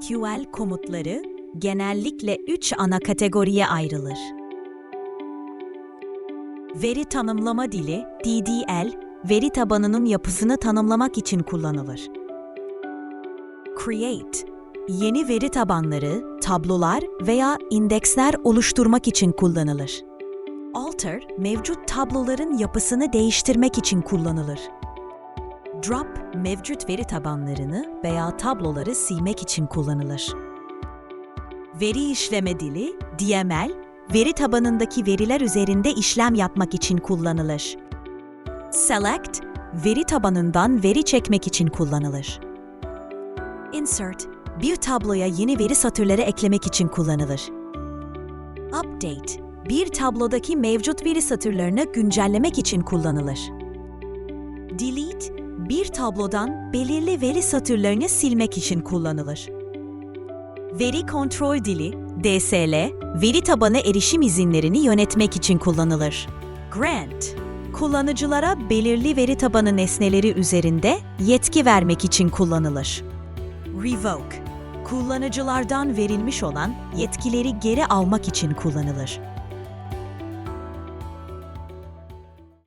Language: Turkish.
SQL komutları genellikle üç ana kategoriye ayrılır. Veri tanımlama dili, DDL, veri tabanının yapısını tanımlamak için kullanılır. Create, yeni veri tabanları, tablolar veya indeksler oluşturmak için kullanılır. Alter, mevcut tabloların yapısını değiştirmek için kullanılır. Drop, mevcut veri tabanlarını veya tabloları silmek için kullanılır. Veri işleme dili, DML, veri tabanındaki veriler üzerinde işlem yapmak için kullanılır. Select, veri tabanından veri çekmek için kullanılır. Insert, bir tabloya yeni veri satırları eklemek için kullanılır. Update, bir tablodaki mevcut veri satırlarını güncellemek için kullanılır. Delete, bir tablodan belirli veri satırlarını silmek için kullanılır. Veri kontrol dili, DSL, veri tabanı erişim izinlerini yönetmek için kullanılır. Grant, kullanıcılara belirli veri tabanı nesneleri üzerinde yetki vermek için kullanılır. Revoke, kullanıcılardan verilmiş olan yetkileri geri almak için kullanılır.